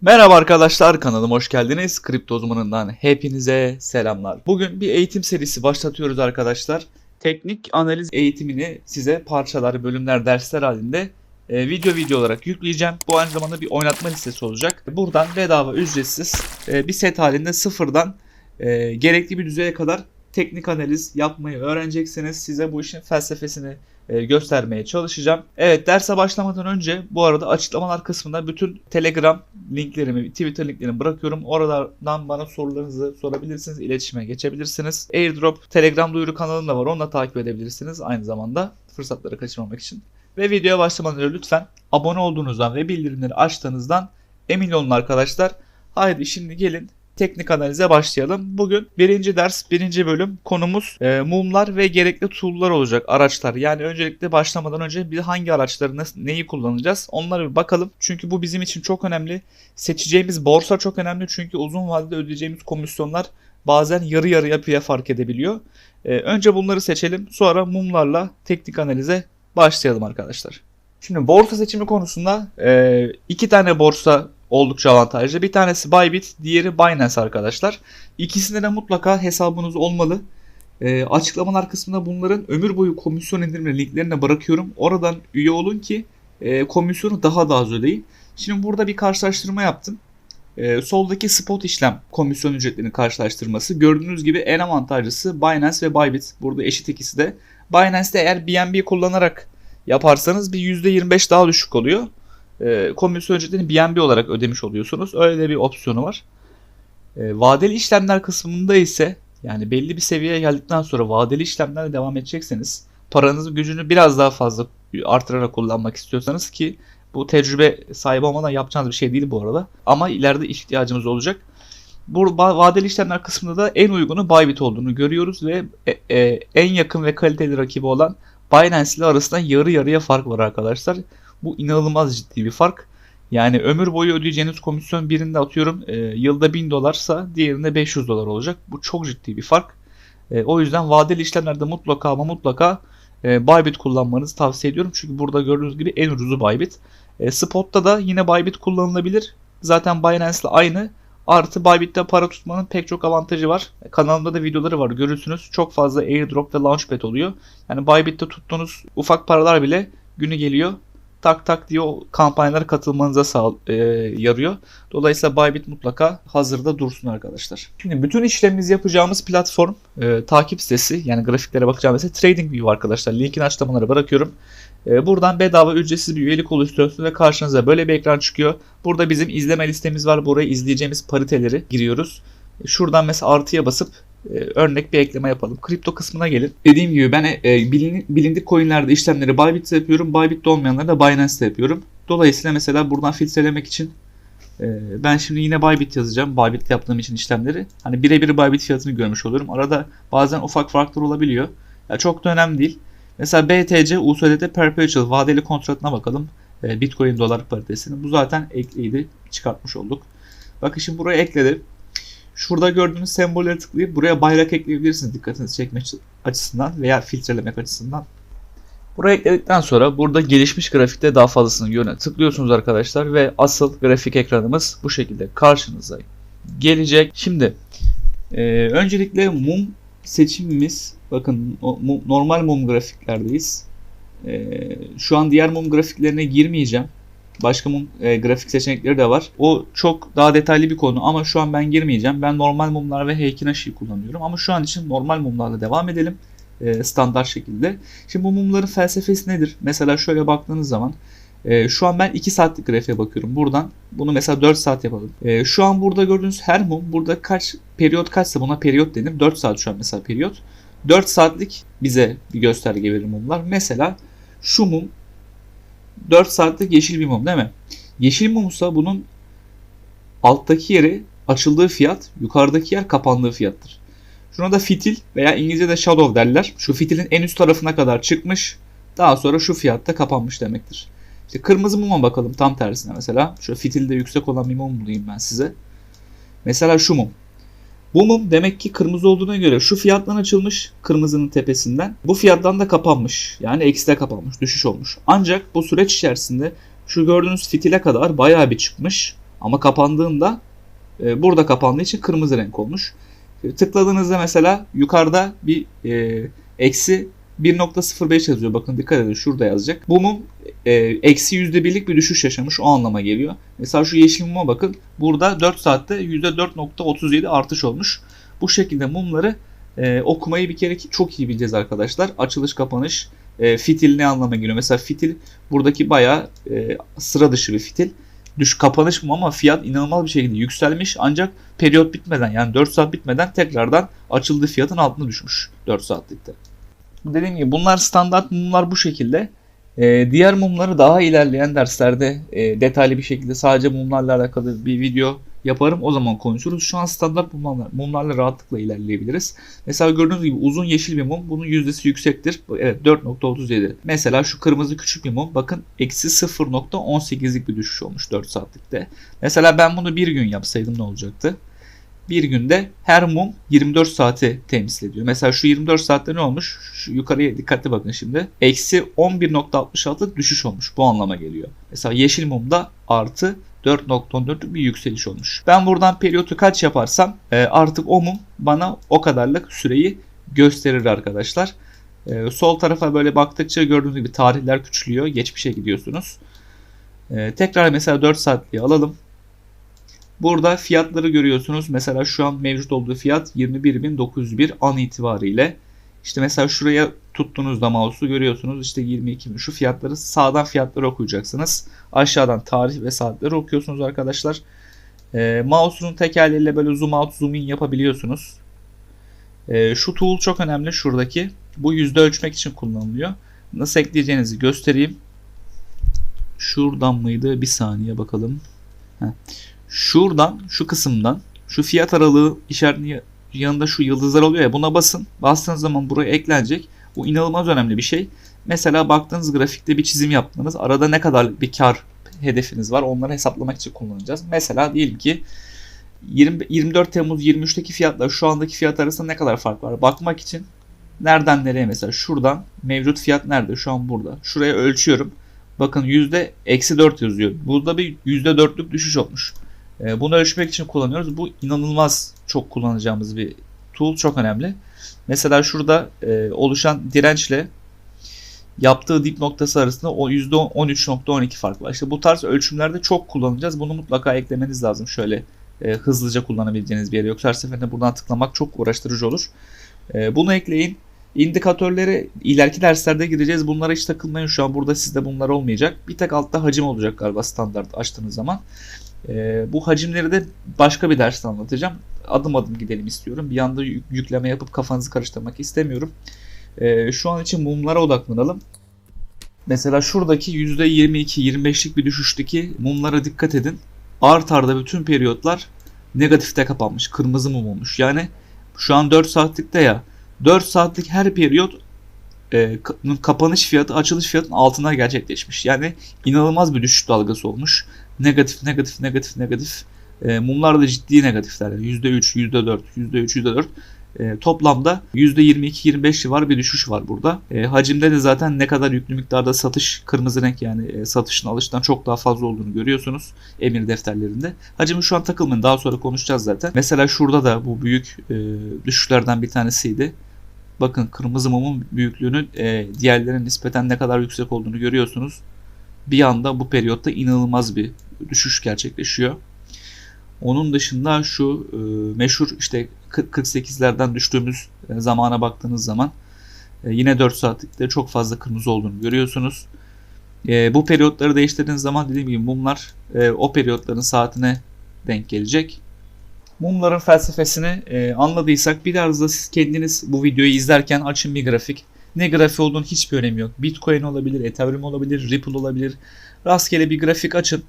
Merhaba arkadaşlar kanalıma hoş geldiniz. Kripto uzmanından hepinize selamlar. Bugün bir eğitim serisi başlatıyoruz arkadaşlar. Teknik analiz eğitimini size parçalar, bölümler, dersler halinde e, video video olarak yükleyeceğim. Bu aynı zamanda bir oynatma listesi olacak. Buradan bedava ücretsiz e, bir set halinde sıfırdan e, gerekli bir düzeye kadar teknik analiz yapmayı öğreneceksiniz. Size bu işin felsefesini e, göstermeye çalışacağım. Evet derse başlamadan önce bu arada açıklamalar kısmında bütün Telegram linklerimi, Twitter linklerimi bırakıyorum. Oralardan bana sorularınızı sorabilirsiniz, iletişime geçebilirsiniz. Airdrop Telegram duyuru kanalım da var. Onu da takip edebilirsiniz aynı zamanda fırsatları kaçırmamak için. Ve videoya başlamadan önce lütfen abone olduğunuzdan ve bildirimleri açtığınızdan emin olun arkadaşlar. Haydi şimdi gelin teknik analize başlayalım. Bugün birinci ders, birinci bölüm konumuz e, mumlar ve gerekli tool'lar olacak, araçlar. Yani öncelikle başlamadan önce bir hangi araçları nasıl, neyi kullanacağız onlara bir bakalım. Çünkü bu bizim için çok önemli. Seçeceğimiz borsa çok önemli çünkü uzun vadede ödeyeceğimiz komisyonlar bazen yarı yarıya püye fark edebiliyor. E, önce bunları seçelim sonra mumlarla teknik analize başlayalım arkadaşlar. Şimdi borsa seçimi konusunda e, iki tane borsa oldukça avantajlı. Bir tanesi Bybit, diğeri Binance arkadaşlar. İkisinde de mutlaka hesabınız olmalı. E, açıklamalar kısmında bunların ömür boyu komisyon indirme linklerini bırakıyorum. Oradan üye olun ki e, komisyonu daha da az ödeyin. Şimdi burada bir karşılaştırma yaptım. E, soldaki spot işlem komisyon ücretlerinin karşılaştırması. Gördüğünüz gibi en avantajlısı Binance ve Bybit. Burada eşit ikisi de. Binance'de eğer BNB kullanarak yaparsanız bir %25 daha düşük oluyor e, komisyon ücretini BNB olarak ödemiş oluyorsunuz. Öyle bir opsiyonu var. E, vadeli işlemler kısmında ise yani belli bir seviyeye geldikten sonra vadeli işlemlerle devam edecekseniz paranızın gücünü biraz daha fazla artırarak kullanmak istiyorsanız ki bu tecrübe sahibi olmadan yapacağınız bir şey değil bu arada. Ama ileride ihtiyacımız olacak. Bu vadeli işlemler kısmında da en uygunu Bybit olduğunu görüyoruz ve e, e, en yakın ve kaliteli rakibi olan Binance ile arasında yarı yarıya fark var arkadaşlar. Bu inanılmaz ciddi bir fark. Yani ömür boyu ödeyeceğiniz komisyon birinde atıyorum e, yılda 1000 dolarsa diğerinde 500 dolar olacak. Bu çok ciddi bir fark. E, o yüzden vadeli işlemlerde mutlaka ama mutlaka e, Bybit kullanmanızı tavsiye ediyorum. Çünkü burada gördüğünüz gibi en ucuzu Bybit. E, Spot'ta da yine Bybit kullanılabilir. Zaten Binance ile aynı. Artı Bybit'te para tutmanın pek çok avantajı var. E, kanalımda da videoları var görürsünüz. Çok fazla airdrop ve launchpad oluyor. Yani Bybit'te tuttuğunuz ufak paralar bile günü geliyor tak tak diye o kampanyalara katılmanıza sağ, e, yarıyor. Dolayısıyla Bybit mutlaka hazırda dursun arkadaşlar. Şimdi bütün işlemimizi yapacağımız platform e, takip sitesi yani grafiklere bakacağım mesela TradingView arkadaşlar. Linkini açıklamalara bırakıyorum. E, buradan bedava ücretsiz bir üyelik oluşturuyorsunuz ve karşınıza böyle bir ekran çıkıyor. Burada bizim izleme listemiz var. Buraya izleyeceğimiz pariteleri giriyoruz. Şuradan mesela artıya basıp e, örnek bir ekleme yapalım. Kripto kısmına gelin. Dediğim gibi ben e, bilin, bilindik coinlerde işlemleri Bybit'te yapıyorum. Bybit'te olmayanları da Binance'te yapıyorum. Dolayısıyla mesela buradan filtrelemek için e, ben şimdi yine Bybit yazacağım. Bybit'te yaptığım için işlemleri. Hani birebir Bybit fiyatını görmüş oluyorum. Arada bazen ufak farklar olabiliyor. Ya çok da önemli değil. Mesela BTC USDT Perpetual vadeli kontratına bakalım. E, Bitcoin dolar paritesini. Bu zaten ekliydi. Çıkartmış olduk. Bakın şimdi buraya ekledim. Şurada gördüğünüz sembolleri tıklayıp buraya bayrak ekleyebilirsiniz dikkatinizi çekmek açısından veya filtrelemek açısından. Buraya ekledikten sonra burada gelişmiş grafikte daha fazlasını yöne tıklıyorsunuz arkadaşlar ve asıl grafik ekranımız bu şekilde karşınıza gelecek. Şimdi e, öncelikle mum seçimimiz bakın o, mum, normal mum grafiklerdeyiz. E, şu an diğer mum grafiklerine girmeyeceğim. Başka mum e, grafik seçenekleri de var. O çok daha detaylı bir konu ama şu an ben girmeyeceğim. Ben normal mumlar ve Heikinashi kullanıyorum ama şu an için normal mumlarla devam edelim. E, standart şekilde. Şimdi bu mumların felsefesi nedir? Mesela şöyle baktığınız zaman e, şu an ben 2 saatlik grafiğe bakıyorum. Buradan bunu mesela 4 saat yapalım. E, şu an burada gördüğünüz her mum burada kaç periyot kaçsa buna periyot denir. 4 saat şu an mesela periyot. 4 saatlik bize bir gösterge verir mumlar. Mesela şu mum 4 saatlik yeşil bir mum değil mi? Yeşil mumsa bunun alttaki yeri açıldığı fiyat, yukarıdaki yer kapandığı fiyattır. Şuna da fitil veya İngilizce'de shadow derler. Şu fitilin en üst tarafına kadar çıkmış. Daha sonra şu fiyatta kapanmış demektir. İşte kırmızı muma bakalım tam tersine mesela. Şu fitilde yüksek olan bir mum bulayım ben size. Mesela şu mum. Bu mum demek ki kırmızı olduğuna göre şu fiyattan açılmış kırmızının tepesinden. Bu fiyattan da kapanmış. Yani ekside kapanmış, düşüş olmuş. Ancak bu süreç içerisinde şu gördüğünüz fitile kadar bayağı bir çıkmış. Ama kapandığında e, burada kapandığı için kırmızı renk olmuş. E, tıkladığınızda mesela yukarıda bir e, eksi 1.05 yazıyor. Bakın dikkat edin şurada yazacak. Bu mum e, eksi %1'lik bir düşüş yaşamış o anlama geliyor. Mesela şu yeşil muma bakın. Burada 4 saatte %4.37 artış olmuş. Bu şekilde mumları e, okumayı bir kere çok iyi bileceğiz arkadaşlar. Açılış kapanış e, fitil ne anlama geliyor? Mesela fitil buradaki bayağı e, sıra dışı bir fitil. Düş kapanış mı ama fiyat inanılmaz bir şekilde yükselmiş ancak periyot bitmeden yani 4 saat bitmeden tekrardan açıldığı fiyatın altına düşmüş 4 saatlikte. Dediğim gibi bunlar standart mumlar bu şekilde. Ee, diğer mumları daha ilerleyen derslerde e, detaylı bir şekilde sadece mumlarla alakalı bir video yaparım. O zaman konuşuruz. Şu an standart mumlarla, mumlarla rahatlıkla ilerleyebiliriz. Mesela gördüğünüz gibi uzun yeşil bir mum. Bunun yüzdesi yüksektir. Evet 4.37. Mesela şu kırmızı küçük bir mum. Bakın eksi 0.18'lik bir düşüş olmuş 4 saatlikte. Mesela ben bunu bir gün yapsaydım ne olacaktı? Bir günde her mum 24 saati temsil ediyor. Mesela şu 24 saatte ne olmuş? Şu yukarıya dikkatli bakın şimdi. Eksi 11.66 düşüş olmuş. Bu anlama geliyor. Mesela yeşil mumda artı 4.14'lük bir yükseliş olmuş. Ben buradan periyotu kaç yaparsam e, artık o mum bana o kadarlık süreyi gösterir arkadaşlar. E, sol tarafa böyle baktıkça gördüğünüz gibi tarihler küçülüyor. Geçmişe gidiyorsunuz. E, tekrar mesela 4 saatliği alalım. Burada fiyatları görüyorsunuz. Mesela şu an mevcut olduğu fiyat 21.901 an itibariyle. İşte mesela şuraya tuttuğunuzda mouse'u görüyorsunuz. İşte 22 şu fiyatları sağdan fiyatları okuyacaksınız. Aşağıdan tarih ve saatleri okuyorsunuz arkadaşlar. E, mouse'un tekerleğiyle böyle zoom out zoom in yapabiliyorsunuz. E, şu tool çok önemli şuradaki. Bu yüzde ölçmek için kullanılıyor. Nasıl ekleyeceğinizi göstereyim. Şuradan mıydı? Bir saniye bakalım. Heh. Şuradan, şu kısımdan, şu fiyat aralığı işaretinin yanında şu yıldızlar oluyor ya buna basın. Bastığınız zaman buraya eklenecek. Bu inanılmaz önemli bir şey. Mesela baktığınız grafikte bir çizim yaptınız. Arada ne kadar bir kar hedefiniz var onları hesaplamak için kullanacağız. Mesela diyelim ki 20, 24 Temmuz 23'teki fiyatla şu andaki fiyat arasında ne kadar fark var? Bakmak için nereden nereye mesela şuradan mevcut fiyat nerede? Şu an burada. Şuraya ölçüyorum. Bakın yüzde eksi 4 yazıyor. Burada bir yüzde 4'lük düşüş olmuş. Ee, bunu ölçmek için kullanıyoruz. Bu inanılmaz çok kullanacağımız bir tool. Çok önemli. Mesela şurada e, oluşan dirençle yaptığı dip noktası arasında o %13.12 fark var. İşte bu tarz ölçümlerde çok kullanacağız. Bunu mutlaka eklemeniz lazım. Şöyle e, hızlıca kullanabileceğiniz bir yere. Yoksa her seferinde buradan tıklamak çok uğraştırıcı olur. E, bunu ekleyin. İndikatörleri ileriki derslerde gireceğiz. Bunlara hiç takılmayın şu an. Burada sizde bunlar olmayacak. Bir tek altta hacim olacak galiba standart açtığınız zaman. E, bu hacimleri de başka bir derste anlatacağım. Adım adım gidelim istiyorum. Bir anda yükleme yapıp kafanızı karıştırmak istemiyorum. E, şu an için mumlara odaklanalım. Mesela şuradaki %22-25'lik bir düşüşteki mumlara dikkat edin. Art arda bütün periyotlar negatifte kapanmış. Kırmızı mum olmuş. Yani şu an 4 saatlikte ya. 4 saatlik her periyot e, kapanış fiyatı açılış fiyatının altına gerçekleşmiş. Yani inanılmaz bir düşüş dalgası olmuş. Negatif, negatif, negatif, negatif. E, mumlar da ciddi negatifler. Yani %3, %4, %3, %4. E, toplamda %22-25 civar bir düşüş var burada. E, hacimde de zaten ne kadar yüklü miktarda satış kırmızı renk yani e, satışın alıştan çok daha fazla olduğunu görüyorsunuz emir defterlerinde. Hacimi şu an takılmayın daha sonra konuşacağız zaten. Mesela şurada da bu büyük e, düşüşlerden bir tanesiydi. Bakın kırmızı mumun büyüklüğünün e, diğerlerine nispeten ne kadar yüksek olduğunu görüyorsunuz. Bir anda bu periyotta inanılmaz bir düşüş gerçekleşiyor. Onun dışında şu e, meşhur işte 48'lerden düştüğümüz e, zamana baktığınız zaman e, yine 4 saatlikte çok fazla kırmızı olduğunu görüyorsunuz. E, bu periyotları değiştirdiğiniz zaman dediğim gibi mumlar e, o periyotların saatine denk gelecek. Mumların felsefesini e, anladıysak biraz da siz kendiniz bu videoyu izlerken açın bir grafik. Ne grafik olduğunu hiçbir önemi yok. Bitcoin olabilir, Ethereum olabilir, Ripple olabilir. Rastgele bir grafik açın.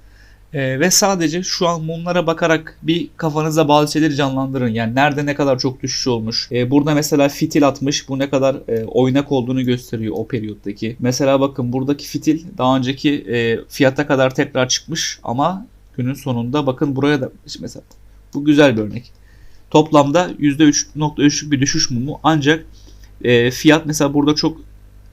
E, ve sadece şu an mumlara bakarak bir kafanıza bazı şeyleri canlandırın. Yani nerede ne kadar çok düşüş olmuş. E, burada mesela fitil atmış. Bu ne kadar e, oynak olduğunu gösteriyor o periyottaki. Mesela bakın buradaki fitil daha önceki e, fiyata kadar tekrar çıkmış ama günün sonunda bakın buraya da mesela bu güzel bir örnek. Toplamda %3.3'lük bir düşüş mumu ancak e, fiyat mesela burada çok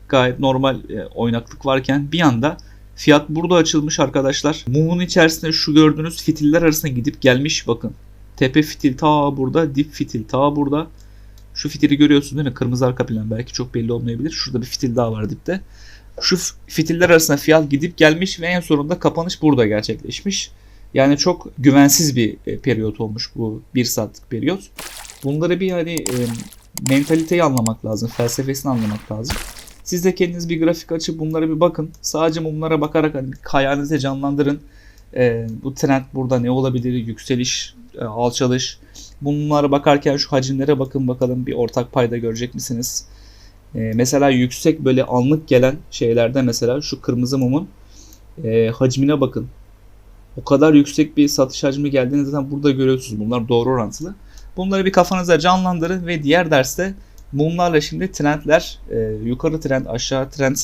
gayet normal e, oynaklık varken bir anda Fiyat burada açılmış arkadaşlar. Mumun içerisinde şu gördüğünüz fitiller arasında gidip gelmiş bakın. Tepe fitil ta burada, dip fitil ta burada. Şu fitili görüyorsunuz değil mi? Kırmızı arka plan belki çok belli olmayabilir. Şurada bir fitil daha var dipte. Şu fitiller arasında fiyat gidip gelmiş ve en sonunda kapanış burada gerçekleşmiş. Yani çok güvensiz bir e, periyot olmuş bu bir saatlik periyot. Bunları bir hani e, mentaliteyi anlamak lazım, felsefesini anlamak lazım. Siz de kendiniz bir grafik açıp bunlara bir bakın. Sadece mumlara bakarak hani hayalinize canlandırın. E, bu trend burada ne olabilir? Yükseliş, e, alçalış. Bunlara bakarken şu hacimlere bakın bakalım bir ortak payda görecek misiniz? E, mesela yüksek böyle anlık gelen şeylerde mesela şu kırmızı mumun e, hacmine bakın. O kadar yüksek bir satış hacmi geldiğini zaten burada görüyorsunuz. Bunlar doğru orantılı. Bunları bir kafanıza canlandırın ve diğer derste mumlarla şimdi trendler, e, yukarı trend, aşağı trend,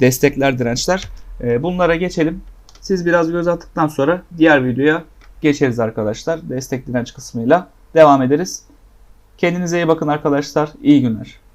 destekler, dirençler e, bunlara geçelim. Siz biraz göz attıktan sonra diğer videoya geçeriz arkadaşlar. Destek direnç kısmıyla devam ederiz. Kendinize iyi bakın arkadaşlar. İyi günler.